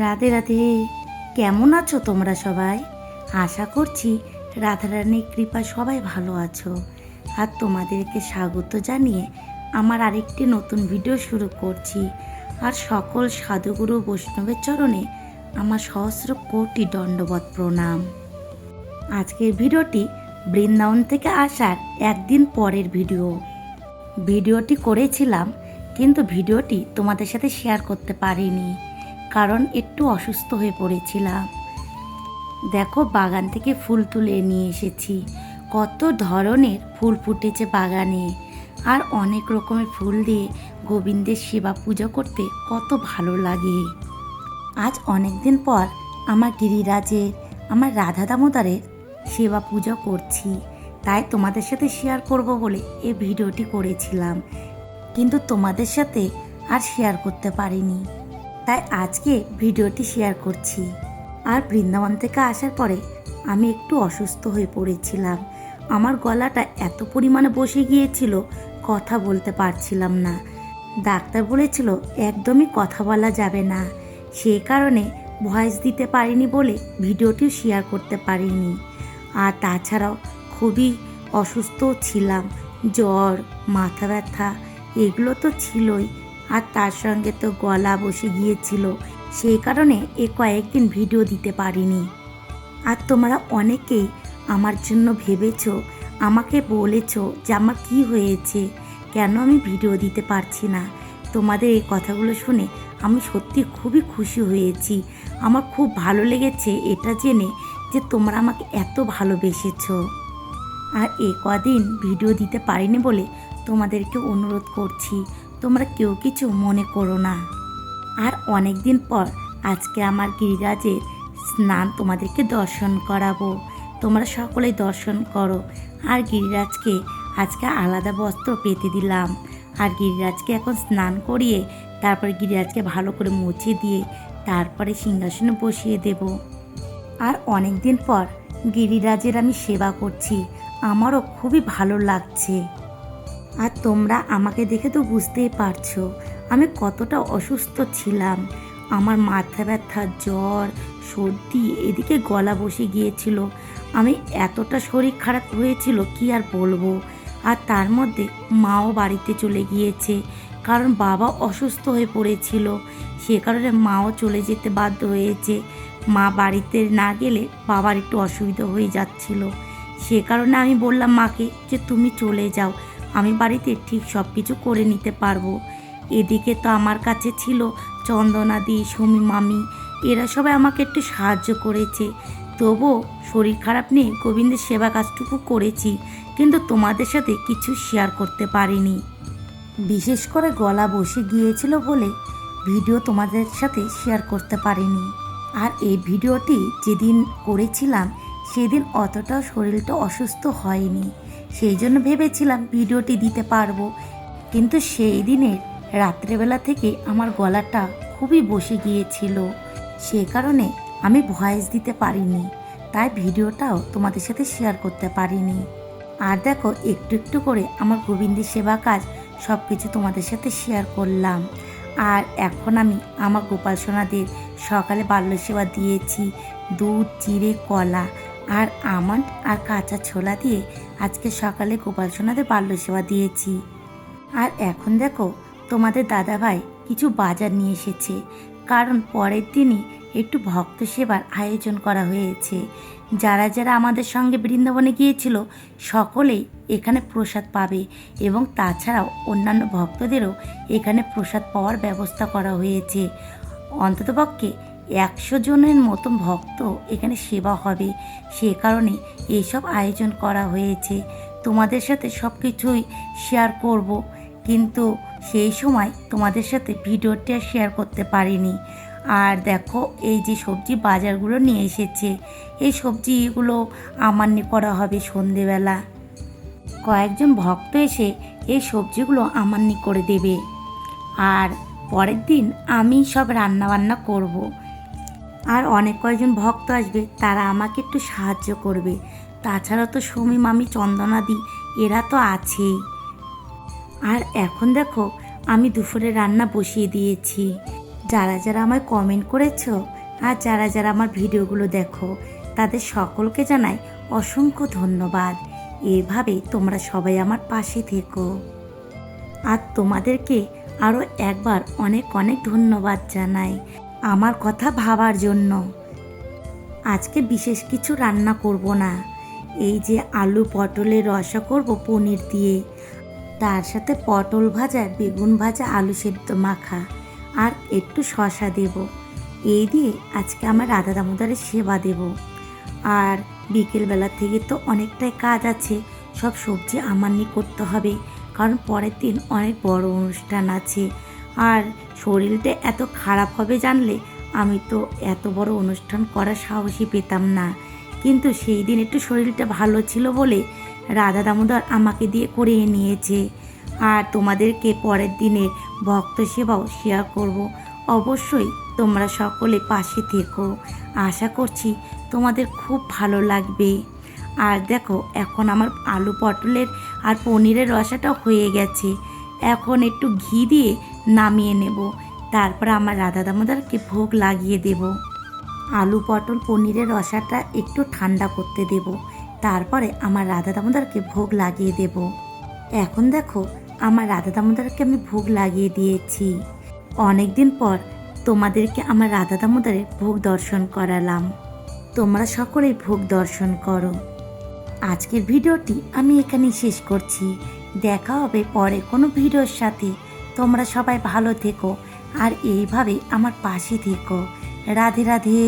রাধে রাধে। কেমন আছো তোমরা সবাই? আশা করছি রাধারানীর কৃপা সবাই ভালো আছো। আর তোমাদেরকে স্বাগত জানিয়ে আমার আরেকটি নতুন ভিডিও শুরু করছি। আর সকল সাধুগুরু বৈষ্ণবের চরণে আমার সহস্র কোটি দণ্ডবত প্রণাম। আজকের ভিডিওটি বৃন্দাবন থেকে আসার একদিন পরের ভিডিও। ভিডিওটি করেছিলাম, কিন্তু ভিডিওটি তোমাদের সাথে শেয়ার করতে পারিনি। কারণ একটু অসুস্থ হয়ে পড়েছিলাম। দেখো, বাগান থেকে ফুল তুলে নিয়ে এসেছি। কত ধরনের ফুল ফুটেছে বাগানে। আর অনেক রকমের ফুল দিয়ে গোবিন্দের সেবা পুজো করতে কত ভালো লাগে। আজ অনেক দিন পর আমার গিরিরাজের, আমার রাধা দামোদরের সেবা পুজো করছি। তাই তোমাদের সাথে শেয়ার করব বলে এই ভিডিওটি করেছিলাম। কিন্তু তোমাদের সাথে আর শেয়ার করতে পারিনি। তাই আজকে ভিডিওটি শেয়ার করছি। আর বৃন্দাবন থেকে আসার পরে আমি একটু অসুস্থ হয়ে পড়েছিলাম। আমার গলাটা এত পরিমাণে বসে গিয়েছিল, কথা বলতে পারছিলাম না। ডাক্তার বলেছিল, একদমই কথা বলা যাবে না। সেই কারণে ভয়েস দিতে পারিনি বলে ভিডিওটিও শেয়ার করতে পারিনি। আর তাছাড়াও খুবই অসুস্থ ছিলাম। জ্বর, মাথা ব্যথা, এগুলো তো ছিলই। আর তার সঙ্গে তো গলা বসে গিয়েছিল। সেই কারণে এ কয়েকদিন ভিডিও দিতে পারিনি। আর তোমরা অনেকেই আমার জন্য ভেবেছ, আমাকে বলেছ যে আমার কি হয়েছে। কেন আমি ভিডিও দিতে পারছি না? তোমাদের এই কথাগুলো শুনে আমি সত্যি খুবই খুশি হয়েছি। আমার খুব ভালো লেগেছে এটা জেনে যে তোমরা আমাকে এত ভালোবেসেছ। আর এ কদিন ভিডিও দিতে পারিনি বলে তোমাদেরকে অনুরোধ করছি। তোমরা কেউ কিছু মনে করো না। আর অনেক দিন পর আজকে আমার গিরিরাজের স্নান তোমাদেরকে দর্শন করাবো। তোমরা সকলেই দর্শন করো। আর গিরিরাজকে আজকে আলাদা বস্ত্র পেতে দিলাম। আর গিরিরাজকে এখন স্নান করিয়ে তারপরে গিরিরাজকে ভালো করে মুছে দিয়ে তারপরে সিংহাসনে বসিয়ে দেবো। আর অনেক দিন পর গিরিরাজের আমি সেবা করছি। আমারও খুবই ভালো লাগছে। আর তোমরা আমাকে দেখে তো বুঝতেই পারছ, আমি কতটা অসুস্থ ছিলাম। আমার মাথা ব্যথা, জ্বর, সর্দি এদিকে গলা বসে গিয়েছিল। আমি এতটা শরীর খারাপ হয়েছিল, কি আর বলব? আর তার মধ্যে মাও বাড়িতে চলে গিয়েছে, কারণ বাবা অসুস্থ হয়ে পড়েছিল। সে কারণে মাও চলে যেতে বাধ্য হয়েছে। মা বাড়িতে না গেলে বাবার একটু অসুবিধা হয়ে যাচ্ছিল। সে কারণে আমি বললাম মাকে যে তুমি চলে যাও আমি বাড়িতে ঠিক সব কিছু করে নিতে পারব। এদিকে তো আমার কাছে ছিল চন্দনাদি সুমি মামি, এরা সবাই আমাকে একটু সাহায্য করেছে। তবুও শরীর খারাপ নিয়ে গোবিন্দের সেবা কাজটুকু করেছি, কিন্তু তোমাদের সাথে কিছু শেয়ার করতে পারিনি। বিশেষ করে গলা বসে গিয়েছিল বলে ভিডিও তোমাদের সাথে শেয়ার করতে পারিনি। আর এই ভিডিওটি যেদিন করেছিলাম, সেদিন অতটাও শরীরটা অসুস্থ হয়নি। সেই জন্য ভেবেছিলাম ভিডিওটি দিতে পারব। কিন্তু সেই দিনের রাত্রেবেলা থেকে আমার গলাটা খুবই বসে গিয়েছিল। সে কারণে আমি ভয়েস দিতে পারিনি। তাই ভিডিওটাও তোমাদের সাথে শেয়ার করতে পারিনি। আর দেখো, একটু একটু করে আমার গোবিন্দের সেবা কাজ সব কিছু তোমাদের সাথে শেয়ার করলাম। আর এখন আমি আমার গোপাল সোনাদের সকালে বাল্য সেবা দিয়েছি। দুধ, চিড়ে, কলা আর আমন্ড আর কাঁচা ছোলা দিয়ে আজকে সকালে গোপাল সোনাদের বাল্য সেবা দিয়েছি। আর এখন দেখো, তোমাদের দাদাভাই কিছু বাজার নিয়ে এসেছে, কারণ পরের দিনই একটু ভক্ত সেবার আয়োজন করা হয়েছে। যারা যারা আমাদের সঙ্গে বৃন্দাবনে গিয়েছিল, সকলেই এখানে প্রসাদ পাবে এবং তাছাড়াও অন্যান্য ভক্তদেরও এখানে প্রসাদ পাওয়ার ব্যবস্থা করা হয়েছে। অন্ততপক্ষে একশো জনের মতন ভক্ত এখানে সেবা হবে। সে কারণে এইসব আয়োজন করা হয়েছে। তোমাদের সাথে সব কিছুই শেয়ার করব। কিন্তু সেই সময় তোমাদের সাথে ভিডিওটা শেয়ার করতে পারিনি। আর দেখো, এই যে সবজি বাজারগুলো নিয়ে এসেছে। এই সবজিগুলো আমান্নি করা হবে সন্ধেবেলা। কয়েকজন ভক্ত এসে এই সবজিগুলো আমান্নি করে দেবে। আর পরের দিন আমি সব রান্নাবান্না করব। আর অনেক কয়েকজন ভক্ত আসবে, তারা আমাকে একটু সাহায্য করবে। তাছাড়া তো সমী, মামি চন্দনাদি এরা তো আছেই। আর এখন দেখো, আমি দুপুরে রান্না বসিয়ে দিয়েছি। যারা যারা আমায় কমেন্ট করেছ আর যারা যারা আমার ভিডিওগুলো দেখো, তাদের সকলকে জানাই অসংখ্য ধন্যবাদ। এভাবে তোমরা সবাই আমার পাশে থেকো। আর তোমাদেরকে আরও একবার অনেক অনেক ধন্যবাদ জানাই। আমার কথা ভাবার জন্য। আজকে বিশেষ কিছু রান্না করব না। এই যে আলু পটলের রসা করব পনির দিয়ে। তার সাথে পটল ভাজা, বেগুন ভাজা, আলু সেদ্ধ মাখা। আর একটু শশা দেব। এই দিয়ে আজকে আমার রাধা দামোদরের সেবা দেব। আর বিকেলবেলা থেকে তো অনেকটাই কাজ আছে। সব সবজি আমার নিয়ে করতে হবে। কারণ পরের দিন অনেক বড় অনুষ্ঠান আছে। আর শরীরটা এত খারাপ হবে জানলে আমি তো এত বড় অনুষ্ঠান করার সাহসই পেতাম না। কিন্তু সেই দিন একটু শরীরটা ভালো ছিল বলে রাধা দামোদর আমাকে দিয়ে করিয়ে নিয়েছে। আর তোমাদেরকে পরের দিনের ভক্ত সেবাও শেয়ার করব। অবশ্যই তোমরা সকলে পাশে থেকো। আশা করছি তোমাদের খুব ভালো লাগবে। আর দেখো, এখন আমার আলু পটলের আর পনিরের রসাটা হয়ে গেছে। এখন একটু ঘি দিয়ে নামিয়ে নেব। তারপরে আমার রাধা দামোদরকে ভোগ লাগিয়ে দেব। আলু, পটল, পনিরের রসাটা একটু ঠান্ডা করতে দেব। তারপরে আমার রাধা দামোদরকে ভোগ লাগিয়ে দেব। এখন দেখো, আমার রাধা দামোদরকে আমি ভোগ লাগিয়ে দিয়েছি। অনেক দিন পর তোমাদেরকে আমার রাধা দামোদরের ভোগ দর্শন করালাম। তোমরা সকলেই ভোগ দর্শন করো। আজকের ভিডিওটি আমি এখানেই শেষ করছি। দেখা হবে পরে কোনো ভিডিওর সাথে। তোমরা সবাই ভালো থেকো আর এইভাবে আমার পাশে থেকো। রাধে রাধে।